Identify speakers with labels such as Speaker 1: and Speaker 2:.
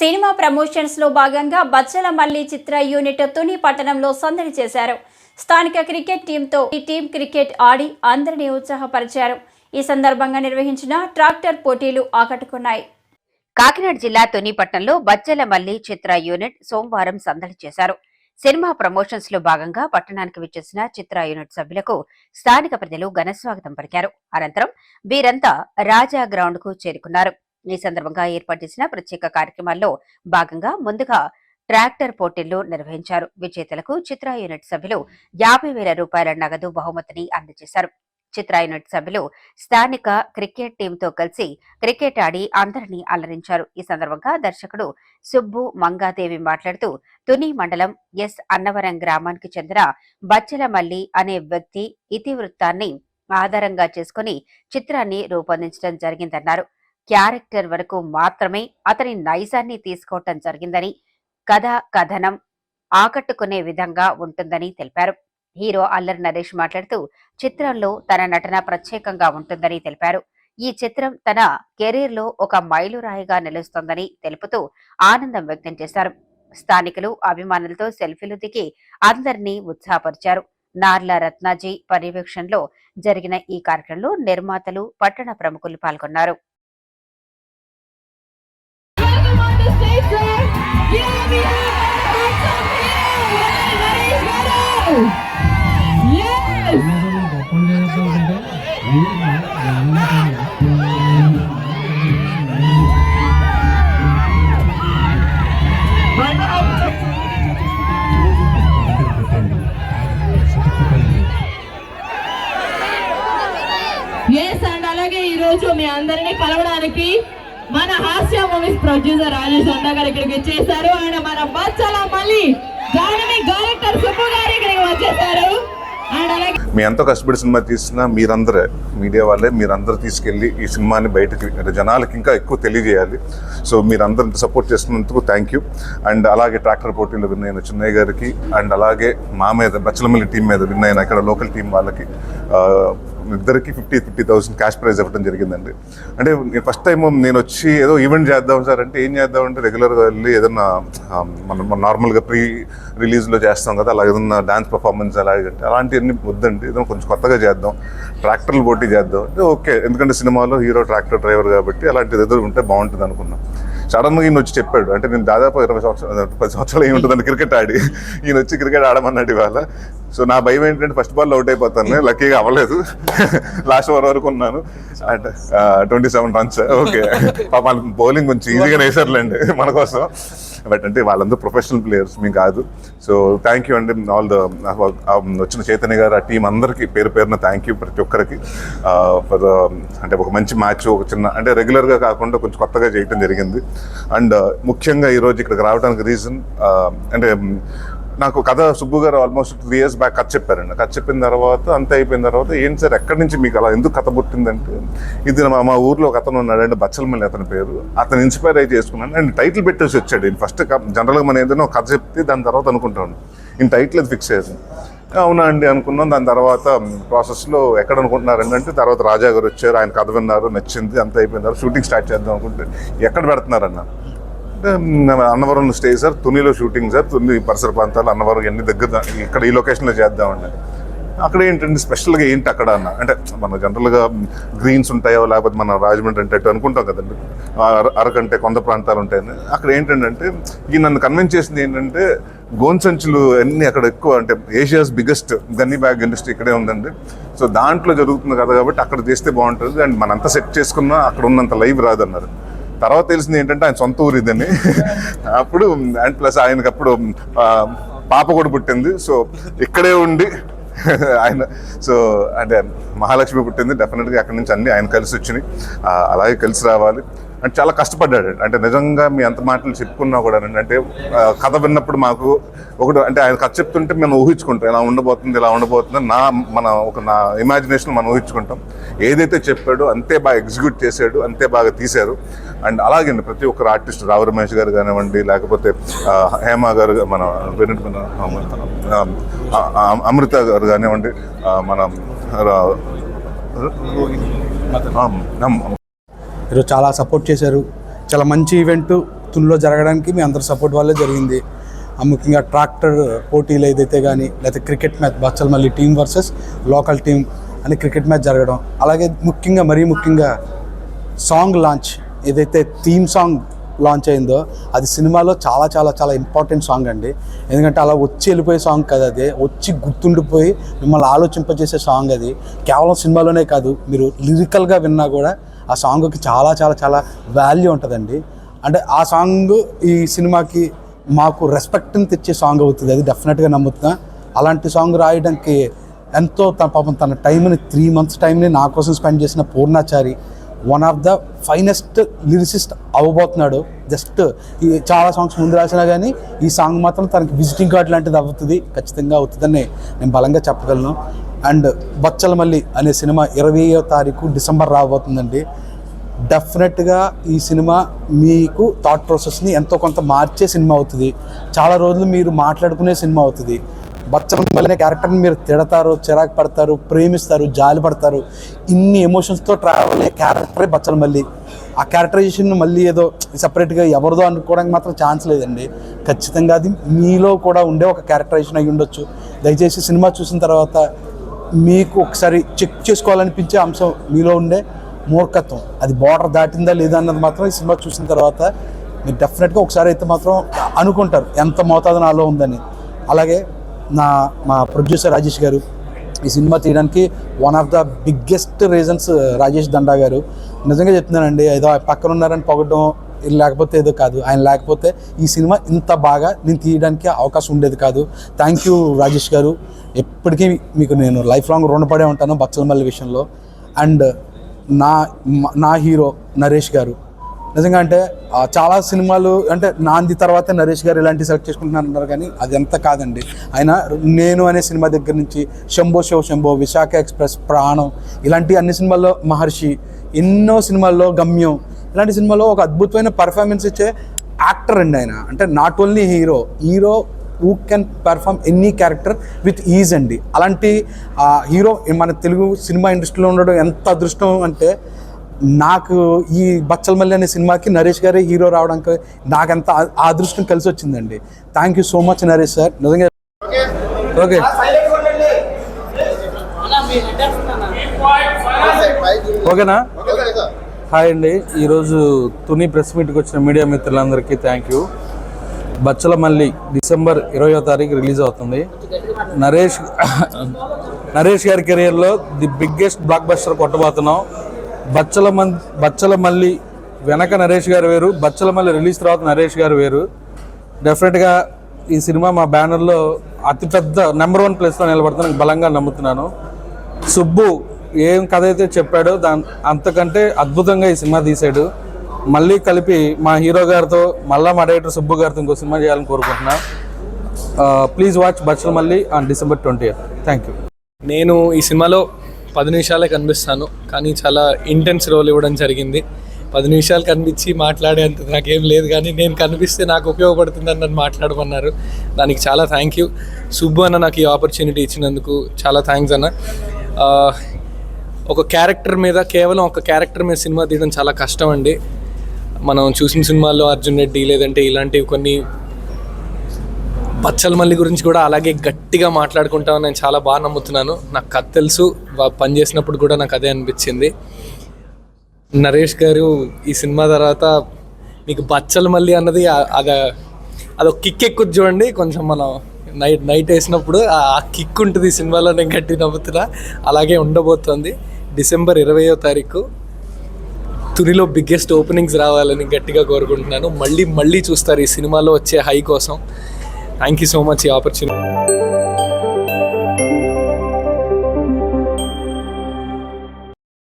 Speaker 1: Cinema ప్రమోషన్స్లో భాగంగా బచ్చల మల్లి చిత్ర unit Tuni పట్టణంలో సందడి చేశారు. స్థానిక క్రికెట్ టీంతో ఈ టీం క్రికెట్ ఆడి అందరినీ ఉత్సాహపరిచారు. ఈ సందర్భంగా నిర్వహించిన ట్రాక్టర్ పోటీలు ఆకట్టుకున్నాయి.
Speaker 2: కాకినాడ జిల్లా తునిపట్నంలో బచ్చల మల్లి చిత్ర యూనిట్ సోమవారం సందడి చేశారు. సినిమా ప్రమోషన్స్లో భాగంగా పట్టణానికి విచ్చేసిన చిత్ర యూనిట్ సభ్యులకు స్థానిక ప్రజలు ఘనస్వాగతం పలికారు. అనంతరం వీరంతా రాజా గ్రౌండ్కు చేరుకున్నారు. ఈ సందర్భంగా ఏర్పాటు చేసిన ప్రత్యేక కార్యక్రమాల్లో భాగంగా ముందుగా ట్రాక్టర్ పోటీలు నిర్వహించారు. విజేతలకు చిత్ర యూనిట్ సభ్యులు యాభై వేల రూపాయల నగదు బహుమతిని అందజేశారు. చిత్ర యూనిట్ సభ్యులు స్థానిక క్రికెట్ టీంతో కలిసి క్రికెట్ ఆడి అందరినీ అలరించారు. ఈ సందర్భంగా దర్శకుడు సుబ్బు మంగాదేవి మాట్లాడుతూ తుని మండలం ఎస్. అన్నవరం గ్రామానికి చెందిన బచ్చలమల్లి అనే వ్యక్తి ఇతివృత్తాన్ని ఆధారంగా చేసుకుని చిత్రాన్ని రూపొందించడం జరిగిందన్నారు. క్యారెక్టర్ వరకు మాత్రమే అతని నైజాన్ని తీసుకోవటం జరిగిందని కథ కథనం ఆకట్టుకునే విధంగా ఉంటుందని తెలిపారు. హీరో అల్లరి నరేష్ మాట్లాడుతూ చిత్రంలో తన నటన ప్రత్యేకంగా ఉంటుందని తెలిపారు. ఈ చిత్రం తన కెరీర్లో ఒక మైలురాయిగా నిలుస్తోందని తెలుపుతూ ఆనందం వ్యక్తం చేశారు. స్థానికులు అభిమానులతో సెల్ఫీలు దిగి అందరినీ ఉత్సాహపరిచారు. నార్ల రత్నాజీ పర్యవేక్షణలో జరిగిన ఈ కార్యక్రమంలో నిర్మాతలు పట్టణ ప్రముఖులు పాల్గొన్నారు.
Speaker 3: ఎస్ అండ్ అలాగే ఈ రోజు మీ అందరినీ కలవడానికి మన హాస్య మూవీస్ ప్రొడ్యూసర్ రాజేష్ అన్న గారు ఇక్కడికి వచ్చేసారు. ఆయన మన బచ్చల మళ్ళీ డైరెక్టర్ సుబ్బు గారు ఇక్కడికి వచ్చేసారు.
Speaker 4: మీ ఎంతో కష్టపడి సినిమా తీసిన మీరందరే మీడియా వాళ్ళే మీరందరూ తీసుకెళ్ళి ఈ సినిమాని బయటకి అంటే జనాలకి ఇంకా ఎక్కువ తెలియజేయాలి. సో మీరందరూ ఇంత సపోర్ట్ చేస్తున్నందుకు థ్యాంక్ యూ అండ్ అలాగే ట్రాక్టర్ పోటీలో విన్ అయిన చిన్నయ్య గారికి అండ్ అలాగే మా మీద బచ్చలమల్లి టీం మీద విన్ అయిన ఇక్కడ లోకల్ టీం వాళ్ళకి ఇద్దరికి fifty fifty thousand cash prize ఇవ్వడం జరిగిందండి. అంటే ఫస్ట్ టైం నేను వచ్చి ఏదో ఈవెంట్ చేద్దాం సార్ అంటే ఏం చేద్దాం అంటే రెగ్యులర్గా వెళ్ళి ఏదన్నా మనం నార్మల్గా ప్రీ రిలీజ్లో చేస్తాం కదా అలా ఏదన్నా డాన్స్ పర్ఫార్మెన్స్ అలాగే అలాంటివన్నీ వద్దండి. ఏదో కొంచెం కొత్తగా చేద్దాం ట్రాక్టర్లు పోటీ చేద్దాం. అంటే ఓకే ఎందుకంటే సినిమాలో హీరో ట్రాక్టర్ డ్రైవర్ కాబట్టి అలాంటిది ఎదురు ఉంటే బాగుంటుంది అనుకున్నాం. సడన్గా ఈయన వచ్చి చెప్పాడు. అంటే నేను దాదాపు ఇరవై సంవత్సరాలు పది సంవత్సరాలు ఏముంటుందండి క్రికెట్ ఆడి ఈయన వచ్చి క్రికెట్ ఆడమన్నాడు ఇవాళ. సో నా భయం ఏంటంటే ఫస్ట్ బాల్ అవుట్ అయిపోతాను. లక్కీగా అవ్వలేదు. లాస్ట్ ఓవర్ వరకు ఉన్నాను. And twenty seven runs. Okay. పాప బౌలింగ్ కొంచెం ఈజీగా వేసారులేండి మన కోసం. బట్ అంటే వాళ్ళందరూ ప్రొఫెషనల్ ప్లేయర్స్ మేము కాదు. సో థ్యాంక్ యూ అండి. All the uh, uh, um, వచ్చిన చైతన్య గారు ఆ టీం అందరికీ పేరు పేరున థ్యాంక్ యూ ప్రతి ఒక్కరికి. Uh, ఫర్ అంటే ఒక మంచి మ్యాచ్ ఒక చిన్న అంటే రెగ్యులర్గా కాకుండా కొంచెం కొత్తగా చేయటం జరిగింది. అండ్ ముఖ్యంగా ఈరోజు ఇక్కడికి రావడానికి రీజన్ అంటే నాకు కథ సుబ్బు గారు ఆల్మోస్ట్ త్రీ ఇయర్స్ బ్యాక్ కథ చెప్పారండి. కథ చెప్పిన తర్వాత అంత అయిపోయిన తర్వాత ఏంటి సార్ ఎక్కడి నుంచి మీకు అలా ఎందుకు కథ పుట్టిందంటే ఇది మా మా ఊర్లో ఒక అతను ఉన్నాడండి బచ్చలమల్లి అతని పేరు. అతను ఇన్స్పైర్ అయి చేసుకున్నాను. అండ్ టైటిల్ పెట్టేసి వచ్చాడు. ఫస్ట్ జనరల్గా మనం ఏదైనా ఒక కథ చెప్తే దాని తర్వాత అనుకుంటాను ఈ టైటిల్ అది ఫిక్స్ చేసాను అవునా అండి అనుకున్నాం. దాని తర్వాత ప్రాసెస్లో ఎక్కడ అనుకుంటున్నారండి అంటే తర్వాత రాజా గారు వచ్చారు. ఆయన కథ విన్నారు నచ్చింది అంత అయిపోయిన తర్వాత షూటింగ్ స్టార్ట్ చేద్దాం అనుకుంటే ఎక్కడ పెడుతున్నారన్నా? అన్నవరం స్టే సార్ తునిలో షూటింగ్ సార్ తుని పరిసర ప్రాంతాలు అన్నవరం ఎన్ని దగ్గర ఇక్కడ ఈ లొకేషన్లో చేద్దామండి. అక్కడ ఏంటంటే స్పెషల్గా ఏంటి అక్కడ అన్న? అంటే మన జనరల్గా గ్రీన్స్ ఉంటాయో లేకపోతే మన రాజమండ్రి అంటే అటు అనుకుంటాం కదండి. అరకంటే కొంత ప్రాంతాలు ఉంటాయని. అక్కడ ఏంటంటే ఈ నన్ను కన్విన్స్ చేసింది ఏంటంటే గోన్సంచులు అన్నీ అన్ని అక్కడ ఎక్కువ అంటే Asia's biggest gunny bag industry ఇక్కడే ఉందండి. సో దాంట్లో జరుగుతుంది కదా కాబట్టి అక్కడ చేస్తే బాగుంటుంది. అండ్ మనంతా సెట్ చేసుకున్నా అక్కడ ఉన్నంత లైవ్ రాదన్నారు. తర్వాత తెలిసింది ఏంటంటే ఆయన సొంత ఊరు ఇదని. అప్పుడు అండ్ ప్లస్ ఆయనకి అప్పుడు పాప కూడా పుట్టింది. సో ఇక్కడే ఉండి ఆయన సో అంటే మహాలక్ష్మి పుట్టింది. డెఫినెట్గా అక్కడి నుంచి అన్ని ఆయన కలిసి వచ్చినాయి. అలాగే కలిసి రావాలి. అంటే చాలా కష్టపడ్డాడు. అంటే నిజంగా మీ అంత మాటలు చెప్పుకున్నా కూడా అంటే కథ విన్నప్పుడు మాకు ఒకటి అంటే ఆయన కథ చెప్తుంటే మేము ఊహించుకుంటాం. ఇలా ఉండబోతుంది ఇలా ఉండబోతుంది నా మన ఒక నా ఇమాజినేషన్ మనం ఊహించుకుంటాం. ఏదైతే చెప్పాడో అంతే బాగా ఎగ్జిక్యూట్ చేశాడు అంతే బాగా తీశారు. అండ్ అలాగే ప్రతి ఒక్కరు ఆర్టిస్ట్ రావు రమేష్ గారు కానివ్వండి లేకపోతే హేమ గారు మన అమృత గారు కానివ్వండి మన
Speaker 5: ఈరోజు చాలా సపోర్ట్ చేశారు. చాలా మంచి ఈవెంట్ తుల్లో జరగడానికి మీ అందరి సపోర్ట్ వల్లే జరిగింది. ఆ ముఖ్యంగా ట్రాక్టర్ పోటీలు ఏదైతే కానీ లేకపోతే cricket match Bachchal Malli team versus local team అని క్రికెట్ మ్యాచ్ జరగడం. అలాగే ముఖ్యంగా మరీ ముఖ్యంగా సాంగ్ లాంచ్ ఏదైతే థీమ్ సాంగ్ లాంచ్ అయిందో అది సినిమాలో చాలా చాలా చాలా ఇంపార్టెంట్ సాంగ్ అండి. ఎందుకంటే అలా వచ్చి వెళ్ళిపోయే సాంగ్ కదా అది. వచ్చి గుర్తుండిపోయి మిమ్మల్ని ఆలోచింపజేసే సాంగ్ అది. కేవలం సినిమాలోనే కాదు మీరు లిరికల్గా విన్నా కూడా ఆ సాంగ్కి చాలా చాలా చాలా వాల్యూ ఉంటుందండి. అంటే ఆ సాంగ్ ఈ సినిమాకి మాకు రెస్పెక్ట్ని తెచ్చే సాంగ్ అవుతుంది. అది డెఫినెట్గా నమ్ముతున్నా. అలాంటి సాంగ్ రాయడానికి ఎంతో తన పాపం తన టైంని త్రీ మంత్స్ టైంని నా కోసం స్పెండ్ చేసిన Purnachari one of the finest lyricist అవ్వబోతున్నాడు. Just ఈ చాలా సాంగ్స్ ముందు రాసినా కానీ ఈ సాంగ్ మాత్రం తనకి విజిటింగ్ కార్డ్ లాంటిది అవుతుంది. ఖచ్చితంగా అవుతుందని నేను బలంగా చెప్పగలను. అండ్ బచ్చలమల్లి అనే సినిమా ఇరవయో తారీఖు డిసెంబర్ రాబోతుందండి. డెఫినెట్గా ఈ సినిమా మీకు థాట్ ప్రాసెస్ని ఎంతో కొంత మార్చే సినిమా అవుతుంది. చాలా రోజులు మీరు మాట్లాడుకునే సినిమా అవుతుంది. బచ్చల క్యారెక్టర్ని మీరు తిడతారు చిరాకు పడతారు ప్రేమిస్తారు జాలి పడతారు. ఇన్ని ఎమోషన్స్తో ట్రావెల్ అయ్యే క్యారెక్టరే బచ్చలమల్లి. ఆ క్యారెక్టరైజేషన్ మళ్ళీ ఏదో సపరేట్గా ఎవరిదో అనుకోవడానికి మాత్రం ఛాన్స్ లేదండి. ఖచ్చితంగా అది మీలో కూడా ఉండే ఒక క్యారెక్టరైజేషన్ అయి ఉండొచ్చు దయచేసి సినిమా చూసిన తర్వాత మీకు ఒకసారి చెక్ చేసుకోవాలనిపించే అంశం మీలో ఉండే మూర్ఖత్వం. అది బార్డర్ దాటిందా లేదా అన్నది మాత్రం ఈ సినిమా చూసిన తర్వాత మీరు డెఫినెట్గా ఒకసారి అయితే మాత్రం అనుకుంటారు ఎంత మోతాదు నాలో ఉందని. అలాగే నా మా ప్రొడ్యూసర్ రాజేష్ గారు ఈ సినిమా తీయడానికి one of the biggest reasons Rajesh Danda garu. నిజంగా చెప్తున్నానండి ఏదో పక్కన ఉన్నారని పొగడం లేకపోతే ఏదో కాదు. ఆయన లేకపోతే ఈ సినిమా ఇంత బాగా నేను తీయడానికి అవకాశం ఉండేది కాదు. థ్యాంక్ యూ రాజేష్ గారు. ఎప్పటికీ మీకు నేను లైఫ్ లాంగ్ రుణపడే ఉంటాను బచ్చలమల్లి విషయంలో. అండ్ నా నా హీరో నరేష్ గారు. నిజంగా అంటే చాలా సినిమాలు అంటే నాంది తర్వాత నరేష్ గారు ఇలాంటి సెలెక్ట్ చేసుకుంటున్నారు అన్నారు కానీ అది ఎంత కాదండి. ఆయన నేను అనే సినిమా దగ్గర నుంచి శంభో శివ శంభో విశాఖ ఎక్స్ప్రెస్ ప్రాణం ఇలాంటి అన్ని సినిమాల్లో మహర్షి ఎన్నో సినిమాల్లో గమ్యం ఇలాంటి సినిమాలో ఒక అద్భుతమైన పర్ఫార్మెన్స్ ఇచ్చే యాక్టర్ అండి ఆయన. అంటే not only hero hero who can perform any character with ease అండి. అలాంటి హీరో మన తెలుగు సినిమా ఇండస్ట్రీలో ఉండడం ఎంత అదృష్టం అంటే నాకు ఈ బచ్చలమల్లి అనే సినిమాకి నరేష్ గారే హీరో రావడానికి నాకు ఎంత ఆ అదృష్టం కలిసి వచ్చిందండి. Thank you so much Naresh sir. నిజంగా ఓకే. ఓకేనా? హాయ్ అండి. ఈరోజు తుని ప్రెస్ మీట్కి వచ్చిన మీడియా మిత్రులందరికీ thank you Bachala Malli December ఇరవయో తారీఖు రిలీజ్ అవుతుంది. నరేష్ నరేష్ గారి కెరియర్లో ది బిగ్గెస్ట్ బ్లాక్ బస్టర్ కొట్టబోతున్నాం. బచ్చల మన్ బచ్చల మల్లి వెనక నరేష్ గారు వేరు బచ్చల మల్లి రిలీజ్ తర్వాత నరేష్ గారు వేరు. డెఫినెట్గా ఈ సినిమా మా బ్యానర్లో అతిపెద్ద నెంబర్ వన్ ప్లేస్లో నిలబడుతుందని బలంగా నమ్ముతున్నాను. సుబ్బు ఏం కథ అయితే చెప్పాడో దాని అంతకంటే అద్భుతంగా ఈ సినిమా తీశాడు. మళ్ళీ కలిపి మా హీరో గారితో మళ్ళా మా డైరెక్టర్ సుబ్బు గారితో ఇంకో సినిమా చేయాలని కోరుకుంటున్నా. Please watch Bachhala Malli on December twenty thank you.
Speaker 6: నేను ఈ సినిమాలో పది నిమిషాలే కనిపిస్తాను కానీ చాలా ఇంటెన్స్ రోల్ ఇవ్వడం జరిగింది. పది నిమిషాలు కనిపించి మాట్లాడేంత నాకేం లేదు కానీ నేను కనిపిస్తే నాకు ఉపయోగపడుతుందని నన్ను మాట్లాడమన్నారు దానికి చాలా థ్యాంక్ యూ. సుబ్బు అన్న నాకు ఈ ఆపర్చునిటీ ఇచ్చినందుకు చాలా థ్యాంక్స్ అన్న. ఒక క్యారెక్టర్ మీద కేవలం ఒక క్యారెక్టర్ మీద సినిమా తీయడం చాలా కష్టం అండి మనం చూసిన సినిమాల్లో అర్జున్ రెడ్డి లేదంటే ఇలాంటివి కొన్ని బచ్చల మల్లి గురించి కూడా అలాగే గట్టిగా మాట్లాడుకుంటామని నేను చాలా బాగా నమ్ముతున్నాను. నాకు కథ తెలుసు పని చేసినప్పుడు కూడా నాకు అదే అనిపించింది. నరేష్ గారు ఈ సినిమా తర్వాత మీకు బచ్చల మల్లి అన్నది అది అదొక కిక్ ఎక్కుద్ది చూడండి. కొంచెం మనం నైట్ నైట్ వేసినప్పుడు ఆ కిక్ ఉంటుంది ఈ సినిమాలో నేను గట్టి నవ్వుతున్నా అలాగే ఉండబోతోంది. డిసెంబర్ ఇరవయో తారీఖు తునిలో బిగ్గెస్ట్ ఓపెనింగ్స్ రావాలని గట్టిగా కోరుకుంటున్నాను. మళ్ళీ మళ్ళీ చూస్తారు ఈ సినిమాలో వచ్చే హై కోసం. థ్యాంక్ యూ సో మచ్ ఈ ఆపర్చునిటీ